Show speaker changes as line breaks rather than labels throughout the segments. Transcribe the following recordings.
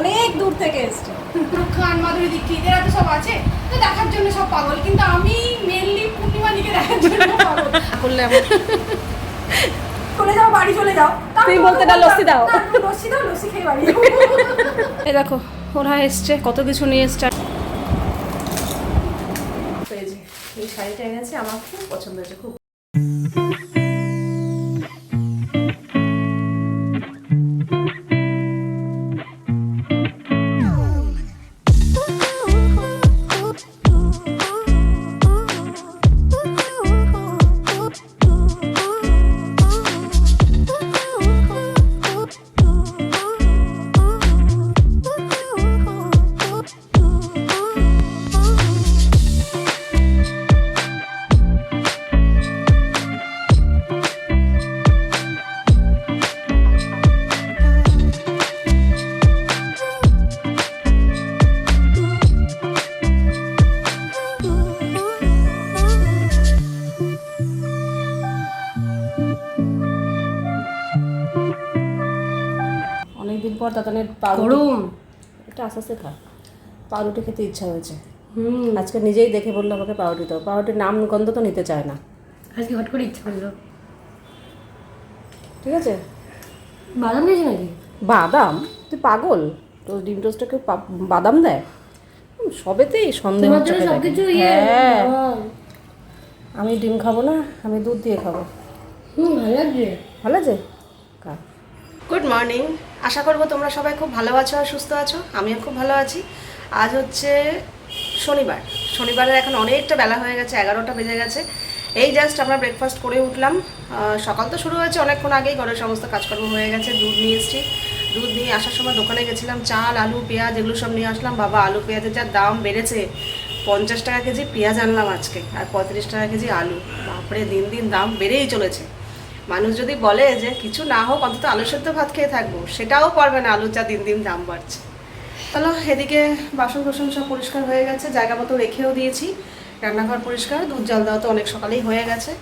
অনেক দূর থেকে এসছে।
খান মাধুরী দীক্ষিত এরা তো সব আছে? তো দেখার জন্য সব পাগল কিন্তু আমি মেনলি পূর্ণিমাদিকে দেখার জন্য পাগল।
করলে আমার
চলে যাও বাড়ি চলে যাও।
তুমি বলতে না, লস্যি দাও।
লস্যি দাও লস্যি খেয়ে বাড়ি।
এই দেখো ওরা এসছে কত কিছু নিয়ে এসছে। এই শাড়িটা এনেছে আমার খুব পছন্দ হয়েছে খুব অনেকদিন পর তাতানের গরম। এটা আস্তে আস্তে খা। পাউরুটি খেতে ইচ্ছা হয়েছে।
হুম।
আজকে নিজেই দেখে বলল আমাকে পাউরুটি দাও। পাউরুটির নাম গন্ধ তো নিতে চায় না।
আজকে হট করে ইচ্ছা করল।
ঠিক আছে?
বাদাম দিয়েছে নাকি?
বাদাম? তুই পাগল? তোর ডিম টোস্টটাকে বাদাম দেয়? সবেতেই সন্দেহ হচ্ছে
ইয়ে।
হ্যাঁ। আমি ডিম খাব না আমি দুধ দিয়ে খাব।
হুম ভালো লাগছে।
ভালো আছে? গুড মর্নিং আশা করব তোমরা সবাই খুব ভালো আছো আর সুস্থ আছো। আমিও খুব ভালো আছি। আজ হচ্ছে শনিবার। শনিবারের এখন অনেকটা বেলা হয়ে গেছে এগারোটা বেজে গেছে। এই জাস্ট আমরা ব্রেকফাস্ট করে উঠলাম। সকাল তো শুরু হয়েছে অনেকক্ষণ আগেই ঘরের সমস্ত কাজকর্ম হয়ে গেছে দুধ নিয়ে এসেছি। দুধ নিয়ে আসার সময় দোকানে গেছিলাম চাল আলু পেঁয়াজ এগুলো সব নিয়ে আসলাম। বাবা আলু পেঁয়াজের যা দাম বেড়েছে পঞ্চাশ টাকা কেজি পেঁয়াজ আনলাম আজকে আর পঁয়ত্রিশ টাকা কেজি আলু। বাপরে দিন দিন দাম বেড়েই চলেছে। মানুষ যদি বলে যে কিছু না হোক, অন্তত আলু সেদ্ধ ভাত খেয়ে থাকব, সেটাও পারবে না, আলুর যা দিন দিন দাম বাড়ছে। তাহলে এদিকে বাসন কোসন সব পরিষ্কার হয়ে গেছে, জায়গা মতো রেখেও দিয়েছি, রান্নাঘর পরিষ্কার, দুধ জল দেওয়া তো অনেক সকালেই হয়ে গেছে।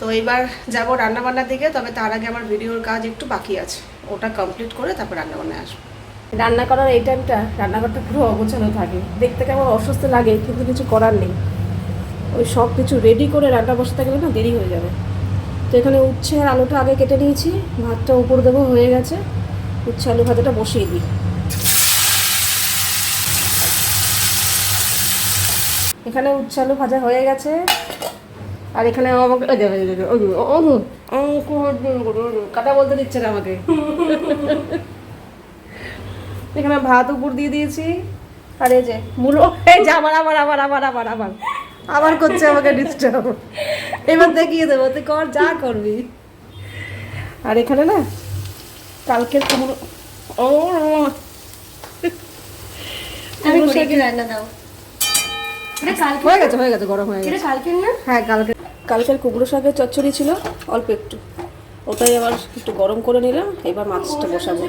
তো এবার যাব রান্নাবান্নার দিকে, তবে তার আগে আমার ভিডিওর কাজ একটু বাকি আছে, ওটা কমপ্লিট করে তারপর রান্নাবান্নায় আসব। রান্না করার এই টাইমটা রান্নাঘরটা পুরো অগোছানো থাকে, দেখতে কেমন অসুস্থ লাগে, কিন্তু কিছু করার নেই। ওই সব কিছু রেডি করে রান্না বসাতে গেলে না দেরি হয়ে যাবে। তো এখানে উচ্ছে আর আলুটা আগে কেটে নিয়েছি, ভাতটা উপর দেবো, হয়ে গেছে। উচ্ছে আলু ভাজাটা বসিয়ে দিই। এখানে উচ্ছে আলু ভাজা হয়ে গেছে। আর এখানে কাটা বলতে দিচ্ছে না আমাকে। এখানে ভাত উপর দিয়ে দিয়েছি। আর এই যে, মূলো যে, আবার আবার আবার আবার আবার আবার। আবার করছে আমাকে ডিস্টার্ব এবার দেখিয়ে দেবো তুই কর যা করবি। আর এখানে না কালকের কুমড়ো ও
আমি
কুমড়ো
রান্না দাও। কালকে
হয়ে গেছে হয়ে গেছে গরম হয়ে গেছে। হ্যাঁ কালকে কালকের কুমড়ো শাকের চচ্চড়ি ছিল অল্প একটু। ওটাই আবার একটু গরম করে নিলাম এবার মাছটা বসাবো।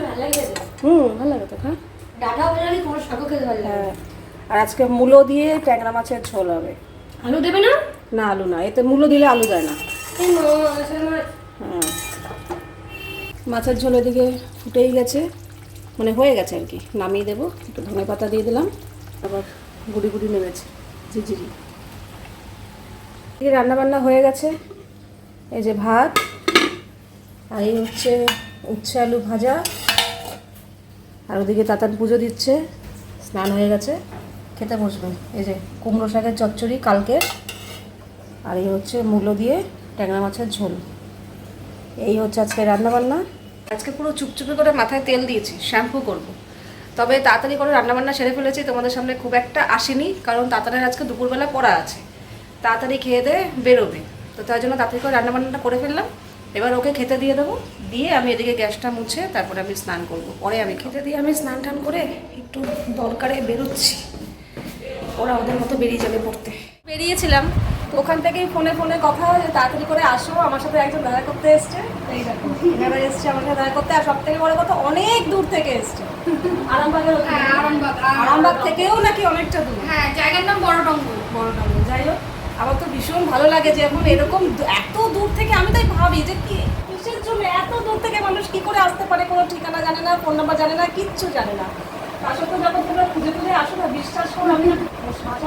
হুম ভালো লাগে তো হ্যাঁ। হ্যাঁ। আর আজকে মূলো দিয়ে ট্যাংরা মাছের ঝোল হবে।
আলু দেবে না?
না আলু না। এতে মূলো দিলে আলু দেয় না। হ্যাঁ। মাছের ঝোল এদিকে ফুটেই গেছে। মানে হয়ে গেছে আর কি। নামিয়ে দেবো। একটু ধনে পাতা দিয়ে দিলাম। আবার গুড়ি গুড়ি নেমেছে। ঝিঝিরি রান্নাবান্না হয়ে গেছে। এই যে ভাত। আর এই হচ্ছে উচ্ছে আলু ভাজা। আর ওদিকে তাতান পুজো দিচ্ছে। স্নান হয়ে গেছে। খেতে বসবে। এই যে কুমড়ো শাকের চচ্চড়ি কালকে। আর এই হচ্ছে মূলো দিয়ে ট্যাংরা মাছের ঝোল। এই হচ্ছে আজকে রান্নাবান্না। আজকে পুরো চুপচুপে করে মাথায় তেল দিয়েছি, শ্যাম্পু করব। তবে তাড়াতাড়ি করে রান্নাবান্না সেরে ফেলেছি, তোমাদের সামনে খুব একটা আসেনি, কারণ তাড়াতাড়ি আজকে দুপুরবেলা পড়া আছে। তাড়াতাড়ি খেয়ে দিয়ে বেরোবে। তো তার জন্য তাড়াতাড়ি করে রান্নাবান্নাটা করে ফেললাম। এবার ওকে খেতে দিয়ে দেবো। দিয়ে আমি এদিকে গ্যাসটা মুছে তারপরে আমি স্নান করব। পরে আমি খেতে দিয়ে আমি স্নান টান করে একটু দরকারে বেরোচ্ছি। ওরা ওদের মতো বেরিয়ে যাবে পড়তে। বেরিয়েছিলাম। তো ওখান থেকেই ফোনে ফোনে কথা হয় যে তাড়াতাড়ি করে আসো আমার সাথে একজন দেখা করতে এসছে। এই দেখো এনারা এসছে আমার সাথে দেখা করতে আর সব থেকে বড় কথা অনেক দূর থেকে এসছে। আরামবাগের
হ্যাঁ, আরামবাগ,
আরামবাগ। থেকেও নাকি অনেকটা দূর।
হ্যাঁ জায়গার নাম বড় ডঙ্গল
বড় টাউন যাই হোক আমার তো ভীষণ ভালো লাগে যে এখন এরকম এত দূর থেকে আমি তাই ভাবি যে কি কিসের জন্য এত দূর থেকে মানুষ কি করে আসতে পারে কোনো ঠিকানা জানে না ফোন নাম্বার জানে না কিচ্ছু জানে না। তার সত্ত্বেও যখন তোমরা খুঁজে খুঁজে আসো না বিশ্বাস করো আমি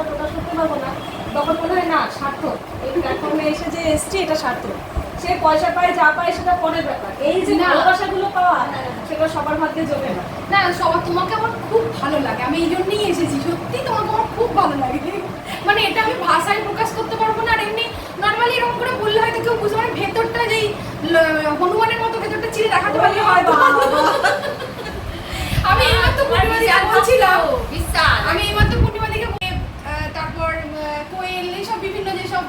প্রকাশ করতে পারব না। তখন মনে হয় না সার্থক। এই প্ল্যাটফর্মে এসে যে এসছি এটা সার্থক। সে পয়সা পায় যা পায় সেটা পরের ব্যাপার। এই যে ভালোবাসাগুলো পাওয়া সেগুলো সবার ভাগ্যে জমে না।
না সবার তোমাকে আমার খুব ভালো লাগে। আমি এই জন্যই এসেছি। সত্যি তোমাকে আমার খুব ভালো লাগে। মানে এটা আমি ভাষায় প্রকাশ করতে পারব না আর এমনি নর্মালি এরকম করে বললে হয়তো কেউ বুঝতে পারে ভেতরটা যেই হনুমানের মতো ভেতরটা চিরে দেখাতে পারলে হয় আমি এইমাত্র পূর্ণিমাদিকে বলছিলাম আমি এইমাত্র পূর্ণিমাদিকে বলে, আহ, তারপর আহ, কোয়েল এইসব বিভিন্ন যেসব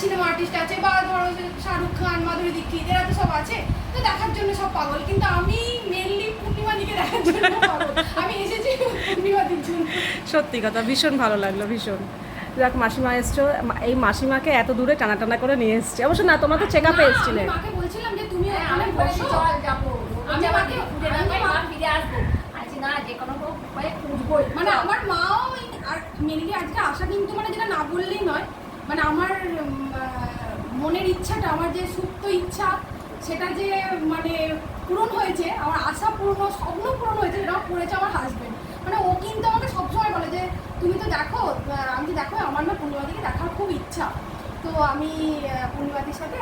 সিনেমা আর্টিস্ট আছে বা ধরো শাহরুখ খান মাধুরী দীক্ষিত এরা তো সব আছে। তো দেখার জন্য সব পাগল। কিন্তু আমি মেনলি পূর্ণিমাদিকে দেখার জন্য পাগল। আমি এসেছি পূর্ণিমাদির জন্য।
সত্যি কথা ভীষণ ভালো লাগল ভীষণ। যাক মাসিমা এসছো। এই মাসিমাকে এত দূরে টানা টানা করে নিয়ে এসছে। অবশ্য না তোমরা তো চেক আপে এসছিলে।
মাকে বলছিলাম যে তুমি
হ্যাঁ,
ওখানে বসো
বসো। চল যাব।
আমি মাকে-
ফিরে আসব। আছি না যে কোনো
মানে আমার মাও আর মেনলি আজকে আসা কিন্তু মানে যেটা না বললেই নয় মানে আমার মনের ইচ্ছাটা, আমার যে সুপ্ত ইচ্ছা, সেটা যে মানে পূরণ হয়েছে, আমার আশা পূর্ণ, স্বপ্ন পূরণ হয়েছে আমার করেছে আমার হাজবেন্ড মানে ও কিন্তু আমাকে সবসময় বলে যে, তুমি তো দেখো আমি দেখো, আমার না পূর্ণিমাদিকে দেখার খুব ইচ্ছা। তো আমি পূর্ণিমাদির সাথে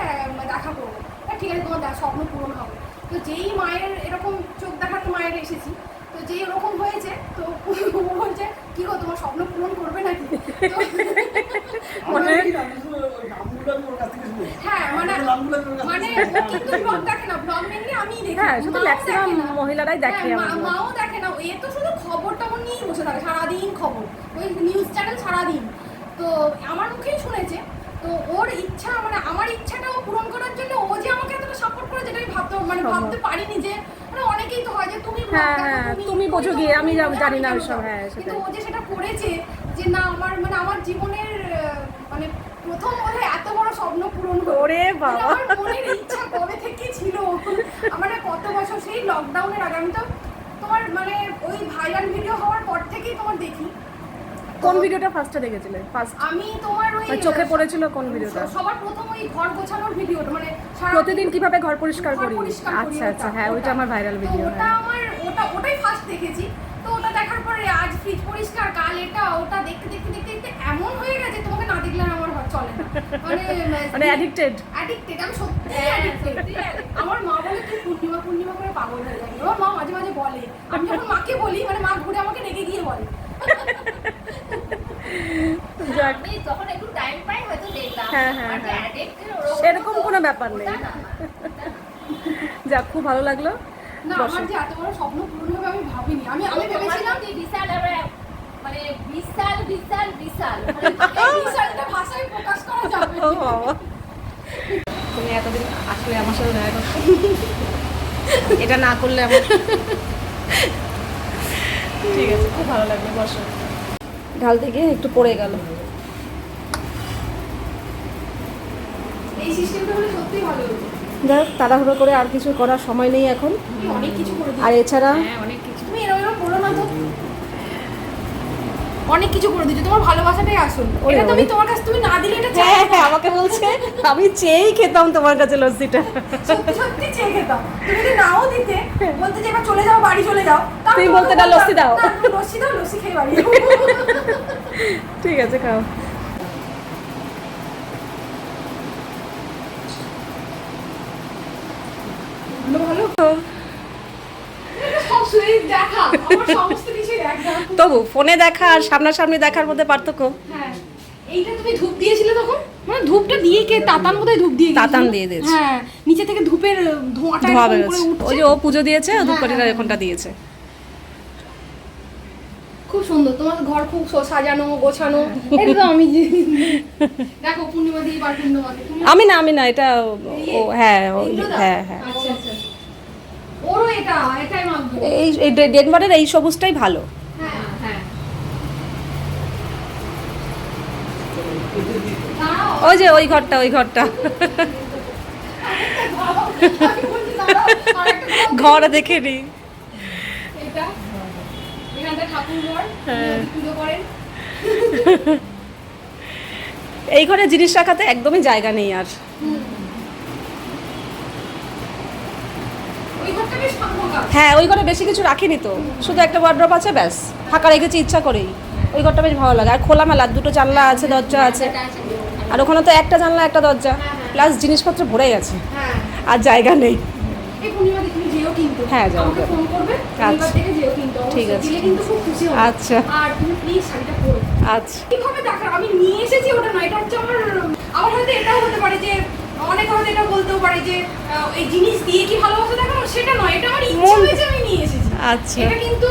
দেখা করব। ঠিক আছে, তোমার স্বপ্ন পূরণ হবে। তো যেই মায়ের, এরকম চোখ দেখাতে মায়ের এসেছি। তো যেই ওরকম হয়েছে, তো বলছে, কি গো, তোমার স্বপ্ন পূরণ করবে নাকি?
মানে
হ্যাঁ মানে মানে
হ্যাঁ, শুধু। মহিলারাই দেখে
হ্যাঁ,
আমার
মাও দেখে না এ তো শুধু খবর টবর নিয়েই বসে থাকে সারাদিন খবর। ওই নিউজ চ্যানেল সারাদিন। তো আমার মুখেই শুনেছে তো ওর ইচ্ছা মানে আমার ইচ্ছাটাও পূরণ করার জন্য ও যে আমাকে এতটা সাপোর্ট করে যেটা আমি ভাবতে মানে ভাবতে পারিনি যে মানে অনেকেই তো হয় যে তুমি তুমি-
বোঝো গিয়ে, আমি জানি না ওইসব, হ্যাঁ,
কিন্তু ও যে সেটা করেছে যে না আমার মানে আমার জীবনের আহ, মানে প্রথম বোধ এত বড় স্বপ্ন পূরণ হলো।
ওরে বাবা।
মনের ইচ্ছা কবে থেকে ছিল? আমার কত বছর সেই লকডাউনের আগে? আমি তো তোমার মানে ওই ভাইরাল ভিডিও হওয়ার পর থেকেই তোমার দেখি।
কোন ভিডিওটা ফার্স্টে দেখেছিলে? ফার্স্ট
আমি তোমার ওই
চোখে পড়েছিল কোন ভিডিওটা
সবার প্রথম ওই ঘর গোছানোর ভিডিওটা মানে
প্রতিদিন কীভাবে ঘর পরিষ্কার করি? আচ্ছা আচ্ছা হ্যাঁ ওইটা আমার ভাইরাল ভিডিও
ওটা
হ্যাঁ।
আমার ওটা ওটাই ফার্স্ট দেখেছি। তো ওটা দেখার পরে আজ ফ্রিজ পরিষ্কার কাল এটা ওটা দেখতে দেখতে দেখতে দেখতে এমন হয়ে গেছে তোমাকে না দেখলে আমার ঘর চলে না। মানে
মানে অ্যাডিক্টেড
অ্যাডিক্টেড আমি সত্যি
হ্যাঁ,
অ্যাডিক্টেড আমার মা বলে তুই পূর্ণিমা পূর্ণিমা করে পাগল হয়ে যাবি। আমার মা মাঝে মাঝে বলে আমি যখন মাকে বলি মানে মা ঘুরে আমাকে রেগে গিয়ে বলে।
আমি যখন একটু টাইম পাই হয়তো দেখলাম।
হ্যাঁ, হ্যাঁ,
যে
হ্যাঁ। সেরকম কোনো ব্যাপার নেই। যাক খুব ভালো লাগল।
না। আমার যে এত বড় স্বপ্ন পূরণ হবে আমি ভাবিনি। আমি আমি ভেবেছিলাম
প্রতি বিশাল মানে বিশাল বিশাল বিশাল। মানে
এই ভাষায় প্রকাশ করা যাবে।
তুমি এতদিন আসলে আমার সাথে দেখা করছ। এটা না করলে আমার ঠিক আছে খুব ভালো লাগল বসো। ঢালতে গিয়ে একটু পড়ে গেল।
এই সিস্টেমটা হলে সত্যিই ভালো হতো।
যাই হোক, তাড়াহুড়ো করে আর কিছু করার সময় নেই এখন।
অনেক কিছু করে
আর এছাড়া
অনেক কিছু
তুমি এরকম বলো না তো। অনেক কিছু করে দিচ্ছ তোমার ভালোবাসাটাই আসল। এটা তুমি তোমার কাছে তুমি না দিলে এটা
হ্যাঁ হ্যাঁ আমাকে বলছে আমি চেয়েই খেতাম তোমার কাছে লস্যিটা।
সত্যি চেয়ে খেতাম। তুমি যদি নাও দিতে বলতে যে এবার চলে যাও বাড়ি চলে যাও
তুমি বলতে না, লস্যি দাও।
লস্যি দাও লস্যি খেয়ে বাড়ি
ঠিক আছে খাও
ভালো ভালো সব শুয়ে দেখা আমার সমস্ত কিছুই দেখা
তবু ফোনে দেখা আর সামনাসামনি দেখার মধ্যে পার্থক্য।
হ্যাঁ এইটা তুমি ধূপ দিয়েছিলে তখন? মানে ধূপটা দিয়ে কে? তাতান বোধহয় ধূপ দিয়ে
তাতান দিয়ে দিয়েছে।
হ্যাঁ নিচে থেকে ধূপের ধোঁয়াটা
ধোয়া বেরোচ্ছে।
উঠছে
ওই যে ও পুজো দিয়েছে ও
হ্যাঁ,
ধূপকাঠিটা
হ্যাঁ,
এখনটা দিয়েছে।
খুব সুন্দর। তোমার ঘর খুব সাজানো গোছানো। একদম আমি দেখো পূর্ণিমা দিয়ে বার পূর্ণিমা
আমি না আমি না এটা ও হ্যাঁ? হ্যাঁ হ্যাঁ।
এটা এটাই মাখবো
এই এই ডে- ডেনমার্কের এই সবুজটাই ভালো।
হ্যাঁ হ্যাঁ।
ওই যে ওই ঘরটা ওই ঘরটা। ঘর দেখে নি হ্যাঁ। এই ঘরে জিনিস রাখাতে একদমই জায়গা নেই আর
ওই ঘরটা বেশ ফাঁকা
হ্যাঁ ওই ঘরে বেশি কিছু রাখিনি তো। শুধু একটা ওয়ার্ড্রপ আছে ব্যাস। ফাঁকা রেখেছি ইচ্ছা করেই। ওই ঘরটা বেশ ভালো লাগে। আর খোলামেলা দুটো জানলা আছে দরজা আছে। আর ওখানে তো একটা জানলা একটা দরজা। প্লাস জিনিসপত্র ভরে গেছে আর জায়গা নেই। হ্যাঁ, যাব, আচ্ছা। ঠিক আছে। আচ্ছা। আচ্ছা।
আমি নিয়ে এসেছি ওটা নয় এটা হচ্ছে আমার আবার হয়তো এটাও হতে পারে যে অনেকে হয়তো এটা বলতেও পারে যে এই জিনিস দিয়ে কি ভালোবাসা দেখানো? সেটা নয় এটা আমার ইচ্ছে হয়েছে আমি নিয়ে এসেছি।
আচ্ছা।
এটা কিন্তু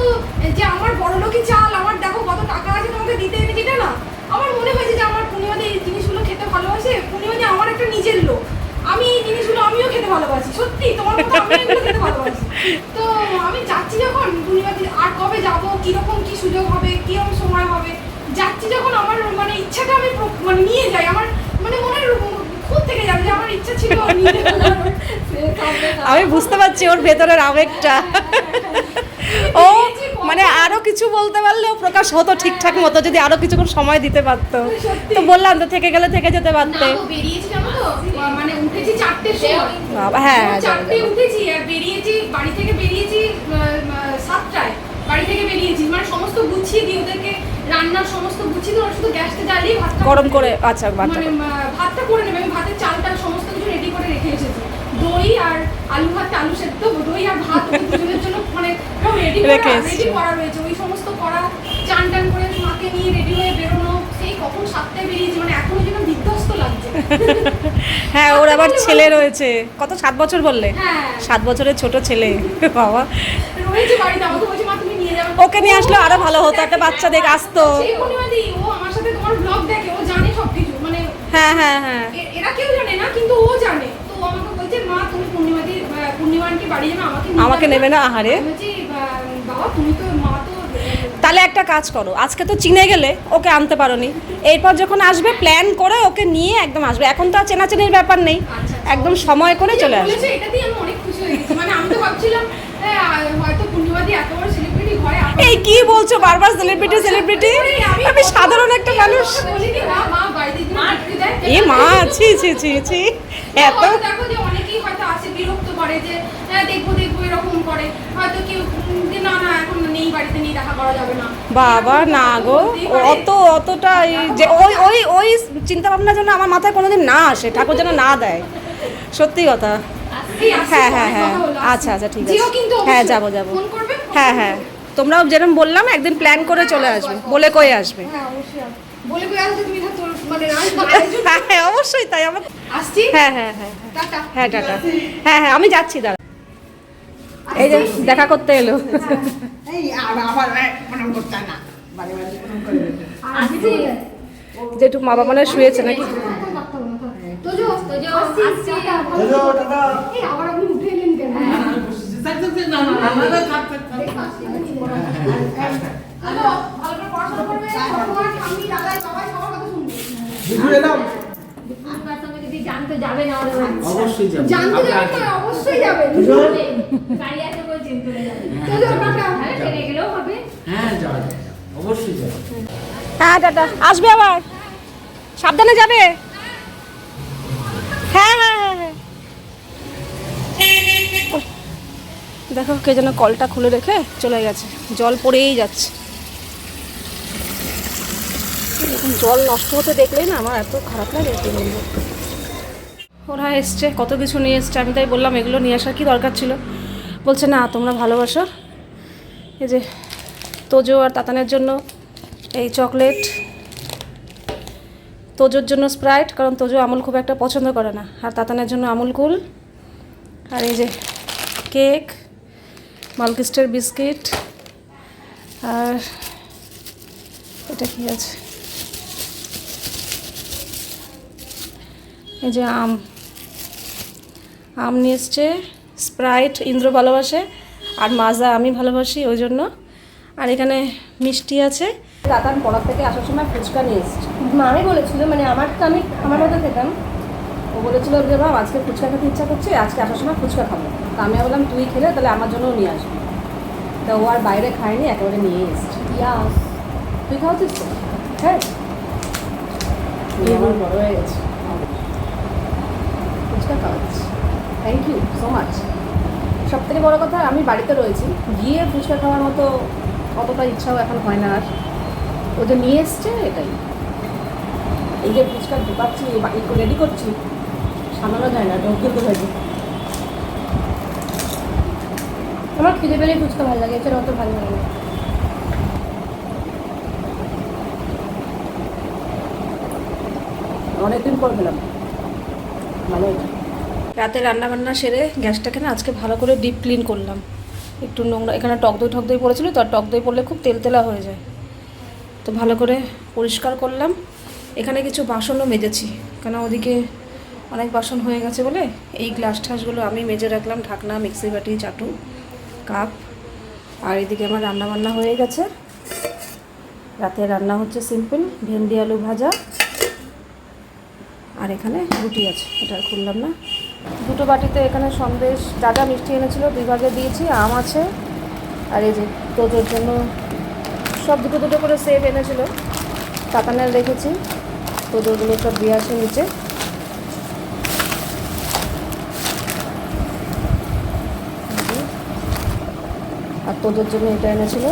যে আমার বড় লোকই চাল আমার দেখো কত টাকা আছে তোমাকে দিতে এনে যেটা না আমার মনে হয়েছে যে আমার পূর্ণিমাদি এই জিনিসগুলো খেতে ভালোবাসে পূর্ণিমাদি আমার একটা নিজের লোক। আমি এই জিনিসগুলো আমিও খেতে ভালোবাসি সত্যি তোমার মতো আমি এগুলো খেতে ভালোবাসি। তো আমি যাচ্ছি যখন পূর্ণিমাদি আর কবে যাব কীরকম কী সুযোগ হবে কীরকম সময় হবে যাচ্ছি যখন আমার মানে ইচ্ছাটা আমি মানে নিয়ে যাই আমার মানে মনের
আমি বুঝতে পারছি ওর ভেতরের আবেগটা। ও মানে আরও কিছু বলতে পারলেও প্রকাশ হতো ঠিকঠাক মতো যদি আরও কিছুক্ষণ সময় দিতে পারতো। তো বললাম তো থেকে গেলে থেকে যেতে পারতে।
মানে উঠেছি চারটের সময়।
বাবা হ্যাঁ হ্যাঁ,
চারটে
যাব, যাব।
উঠেছি আর বেরিয়েছি বাড়ি থেকে বেরিয়েছি সাতটায়। বাড়ি থেকে সমস্ত গুছিয়ে দিয়ে ওদেরকে রান্নার সমস্ত গুছিয়ে দিয়ে ওরা শুধু গ্যাসটা জ্বালিয়ে
গরম করে আচ্ছা
মানে ভাতটা করে নেবে। আমি ভাতের চালটা সমস্ত কিছু রেডি করে রেখে এসেছি। দই আর আলু ভাত আলু সেদ্ধ দই আর ভাত দুজনের জন্য মানে রেডি করা রেডি করা রয়েছে। ওই সমস্ত করা চান টান করে মাকে নিয়ে রেডি হয়ে বেরোনো সেই কখন সাতটায় বেরিয়েছি মানে এখনও যেন বিধ্বস্ত লাগছে।
হ্যাঁ ওর আবার ছেলে রয়েছে। কত সাত বছর বললে?
হ্যাঁ।
সাত বছরের ছোট ছেলে বাবা।
রয়েছে বাড়িতে আমাকে
ওকে নিয়ে আসলে আরও ভালো হতো একটা বাচ্চা দেখ আসতো।
ও আমার সাথে তোমার ব্লগ দেখে ও জানে সবকিছু মানে
হ্যাঁ হ্যাঁ হ্যাঁ।
এরা কেউ জানে না কিন্তু ও জানে। তো আমাকে বলছে মা তুমি পূর্ণিমাদি বাড়ি যাবে আমাকে
আমাকে নেবে না? আহারে।
বাবা তুমি তো মা তো
তাহলে একটা কাজ করো আজকে তো চিনে গেলে ওকে আনতে পারোনি। এরপর যখন আসবে প্ল্যান করে ওকে নিয়ে একদম আসবে। এখন তো আর চেনাচেনির ব্যাপার নেই।
আচ্ছা,
একদম সময় করে চলে আসবে।
বলেছে এটাতেই আমি অনেক খুশি হয়ে গেছি। মানে আমি তো ভাবছিলাম হ্যাঁ, আহ, হয়তো পূর্ণিমাদি এত বড় সেলিব্রিটি হয় আবার-
এই কি বলছো বারবার সেলিব্রিটি সেলিব্রিটি আমি সাধারণ একটা মানুষ। এ মা ছি ছি ছি ছি। এত
দেখো যে অনেকেই হয়তো আসে বিরক্ত করে যে হ্যাঁ দেখব দেখব এরকম করে। হয়তো কেউ না না এখন নেই বাড়িতে নেই দেখা করা যাবে না।
বাবা না গো অত অতটা যে ওই ওই ওই চিন্তা ভাবনা যেন আমার মাথায় কোনোদিন না আসে ঠাকুর যেন না দেয়। সত্যি কথা। হ্যাঁ, হ্যাঁ, হ্যাঁ। আচ্ছা, আচ্ছা, ঠিক আছে। হ্যাঁ, যাব, যাব। হ্যাঁ হ্যাঁ। তোমরাও যেরকম বললাম একদিন প্ল্যান করে চলে আসবে বলে কয়ে আসবে?
হ্যাঁ অবশ্যই আসব। বলে কই আসবে তুমি? না তোর মানে আয়োজন-
হ্যাঁ অবশ্যই তাই আমার
আসছি?
হ্যাঁ হ্যাঁ হ্যাঁ হ্যাঁ।
টাটা।
হ্যাঁ হ্যাঁ হ্যাঁ আমি যাচ্ছি দাঁড়া। এই যে দেখা করতে এলো।
এই আবার আবার প্রণাম করতে হয় না। বাড়ি বাড়ি প্রণাম করে দেবে।
আসছি।
যে একটু মা বাবা মনে হয় শুয়েছে নাকি।
দাদা, দাদা।
আবার আপনি উঠে এলেন কেন?
জানতে যাবে না
অবশ্যই যাব
গাড়ি আছে বলছেন চলে যাবে। ট্রেনে গেলেও হবে।
হ্যাঁ যাওয়া যাবে। অবশ্যই যাব।
হ্যাঁ টাটা। আসবে আবার? সাবধানে যাবে হ্যাঁ হ্যাঁ হ্যাঁ হ্যাঁ ওই, দেখো কে যেন কলটা খুলে রেখে চলে গেছে। জল পড়েই যাচ্ছে। জল নষ্ট হতে দেখলেই না আমার এত খারাপ লাগে ওরা এসছে, কত কিছু নিয়ে এসছে। আমি তাই বললাম, এগুলো নিয়ে আসার কি দরকার ছিল? বলছে, না, তোমরা ভালোবাসো। এই যে তোজো আর তাতানের জন্য এই চকলেট। তোজোর জন্য স্প্রাইট, কারণ তোজো আমুল খুব একটা পছন্দ করে না। আর তাতানের জন্য আমুল কুল। আর এই যে কেক। মালকিস্টের বিস্কিট। আর এটা কি আছে? এই যে আম। আম নিয়ে এসছে, স্প্রাইট ইন্দ্র ভালোবাসে, আর মাজা আমি ভালোবাসি, ওই জন্য। আর এখানে মিষ্টি আছে। দাদান পড়ার থেকে আসার সময় ফুচকা নিয়ে এসছে।
মামি বলেছিল মানে আমার তো আমি, আমার মতো খেতাম।
ও বলেছিল যে বাবা আজকে ফুচকা খেতে ইচ্ছা করছে আজকে আসার সময় ফুচকা খাব। তা আমি বললাম তুই খেলে তাহলে আমার জন্যও নিয়ে আসবি। তা ও আর বাইরে খায়নি একেবারে নিয়ে এসছে।
ইয়াস।
তুই খাওয়াচ্ছিস তো হ্যাঁ। আমার বড় হয়ে গেছে ফুচকা খাওয়াচ্ছি। থ্যাংক ইউ সো মাচ সব থেকে বড়ো কথা আমি বাড়িতে রয়েছি। গিয়ে ফুচকা খাওয়ার মতো অতটা ইচ্ছাও এখন হয় না আর। ও যে নিয়ে এসছে এটাই। এই যে ফুচকা ঢোকাচ্ছি রেডি করছি সামলানো যায় না ঢোকে হয়েছে
আমার খিদে পেলেই ফুচকা ভালো লাগে, এছাড়া অত ভালো লাগে না।
অনেকদিন পর পেলাম ভালো রাতে রান্না বান্না সেরে গ্যাসটাকে না আজকে ভালো করে ডিপ ক্লিন করলাম। একটু নোংরা, এখানে টক দই টক দই পড়েছিল, তো আর টক দই পড়লে খুব তেলতেলা হয়ে যায়। তো ভালো করে পরিষ্কার করলাম। এখানে কিছু বাসনও মেজেছি, কেন ওদিকে অনেক বাসন হয়ে গেছে বলে এই গ্লাস ঠাসগুলো আমি মেজে রাখলাম, ঢাকনা, মিক্সি বাটি, চাটু, কাপ। আর এদিকে আমার রান্না বান্না হয়ে গেছে। রাতে রান্না হচ্ছে সিম্পল, ভেন্ডি আলু ভাজা। আর এখানে রুটি আছে, এটা খুললাম না। দুটো বাটিতে এখানে সন্দেশ, যা যা মিষ্টি এনেছিল দুই ভাগে দিয়েছি, আম আছে। আর এই যে তোজোর জন্য সব দুটো দুটো করে সেব এনেছিল কাতানের রেখেছি। তোজোরগুলো সব দিয়ে আসে নিচে এই যে। তোজোর জন্য এটা এনেছিল।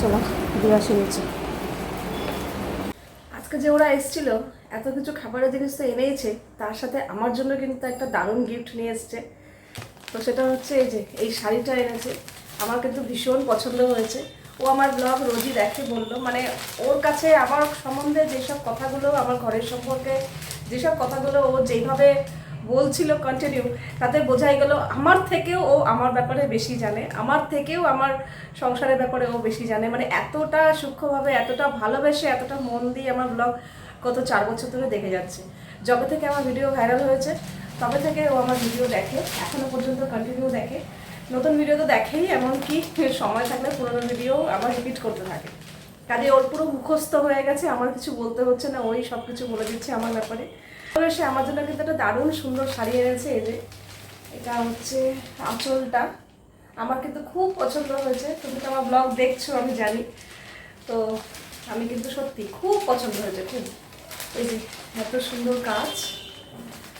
চলো, দিয়ে আসি নিচে। আজকে যে ওরা এসেছিল, এত কিছু খাবারের জিনিস তো এনেইছে, তার সাথে আমার জন্য কিন্তু একটা দারুণ গিফট নিয়ে এসছে। তো সেটা হচ্ছে এই যে, এই শাড়িটা এনেছে। আমার কিন্তু ভীষণ পছন্দ হয়েছে। ও আমার ব্লগ রোজই দেখে বলল মানে ওর কাছে আমার সম্বন্ধে যেসব কথাগুলো আমার ঘরের সম্পর্কে, যেসব কথাগুলো ও যেইভাবে বলছিল কন্টিনিউ তাতে বোঝাই গেল আমার থেকেও ও আমার ব্যাপারে বেশি জানে, আমার থেকেও আমার সংসারের ব্যাপারে ও বেশি জানে। মানে এতটা সূক্ষ্মভাবে, এতটা ভালোবেসে, এতটা মন দিয়ে আমার ব্লগ গত চার বছর ধরে দেখে যাচ্ছে। যবে থেকে আমার ভিডিও ভাইরাল হয়েছে, তবে থেকে ও আমার ভিডিও দেখে এখনও পর্যন্ত কন্টিনিউ দেখে। নতুন ভিডিও তো দেখেই, এমনকি সময় থাকলে পুরোনো ভিডিও আবার রিপিট করতে থাকে। কাজে ওর পুরো মুখস্থ হয়ে গেছে, আমার কিছু বলতে হচ্ছে না, ওই সব কিছু বলে দিচ্ছে আমার ব্যাপারে। তবে সে আমার জন্য কিন্তু একটা দারুণ সুন্দর শাড়ি এনেছে, এই যে এটা হচ্ছে আঁচলটা। আমার কিন্তু খুব পছন্দ হয়েছে, তুমি তো আমার ব্লগ দেখছ, আমি জানি। তো আমি কিন্তু সত্যি খুব পছন্দ হয়েছে, খুব। এই যে এত সুন্দর কাজ।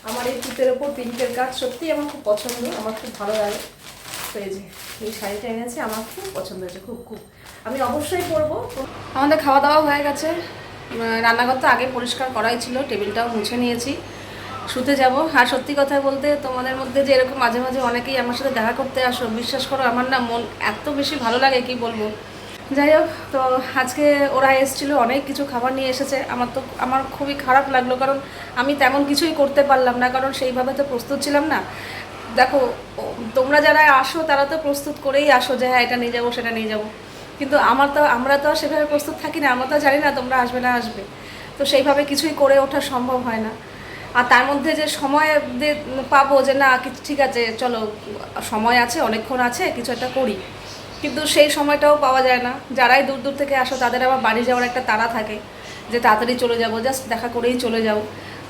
আমার এই তুতের ওপর পিঙ্কের কাজ সত্যিই আমার খুব পছন্দ, আমার খুব ভালো লাগে। তো এই যে এই শাড়িটা এনেছে, আমার খুব পছন্দ হয়েছে, খুব খুব। আমি অবশ্যই পরবো আমাদের খাওয়া দাওয়া হয়ে গেছে। রান্নাঘর তো আগে পরিষ্কার করাই ছিল, টেবিলটাও মুছে নিয়েছি। শুতে যাব। আর সত্যি কথা বলতে, তোমাদের মধ্যে যে এরকম মাঝে মাঝে অনেকেই আমার সাথে দেখা করতে আসো, বিশ্বাস করো, আমার না মন এত বেশি ভালো লাগে, কি বলব? যাই হোক, তো আজকে ওরা এসেছিল, অনেক কিছু খাবার নিয়ে এসেছে। আমার তো, আমার খুবই খারাপ লাগল, কারণ আমি তেমন কিছুই করতে পারলাম না, কারণ সেইভাবে তো প্রস্তুত ছিলাম না। দেখো তোমরা যারা আসো, তারা তো প্রস্তুত করেই আসো যে হ্যাঁ এটা নিয়ে যাব, সেটা নিয়ে যাব। কিন্তু আমার তো, আমরা তো আর সেভাবে প্রস্তুত থাকি না, আমরা তো জানি না তোমরা আসবে না আসবে। তো সেইভাবে কিছুই করে ওঠা সম্ভব হয় না। আর তার মধ্যে যে সময় পাবো যে না ঠিক আছে, চলো, সময় আছে, অনেকক্ষণ আছে, কিছু একটা করি। কিন্তু সেই সময়টাও পাওয়া যায় না। যারাই দূর দূর থেকে আসো, তাদের আবার বাড়ি যাওয়ার একটা তাড়া থাকে যে তাড়াতাড়ি চলে যাব, জাস্ট দেখা করেই চলে যাও।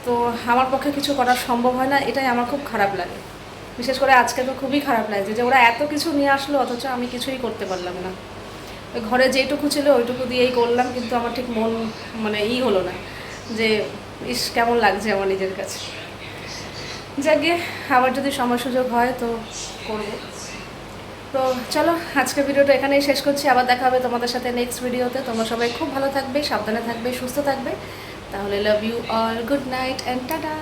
তো আমার পক্ষে কিছু করা সম্ভব হয় না, এটাই আমার খুব খারাপ লাগে। বিশেষ করে আজকে তো খুবই খারাপ লাগছে যে ওরা এত কিছু নিয়ে আসলো, অথচ আমি কিছুই করতে পারলাম না। ঘরে যেটুকু ছিল ওইটুকু দিয়েই করলাম, কিন্তু আমার ঠিক মন মানে ই হলো না যে, ইস, কেমন লাগছে আমার নিজের কাছে? যাকে আবার যদি সময় সুযোগ হয় তো করব। তো চলো আজকে ভিডিওটা এখানেই শেষ করছি। আবার দেখা হবে তোমাদের সাথে নেক্সট ভিডিওতে। তোমরা সবাই খুব ভালো থাকবে, সাবধানে থাকবে, সুস্থ থাকবে। তাহলে love you all good night and tata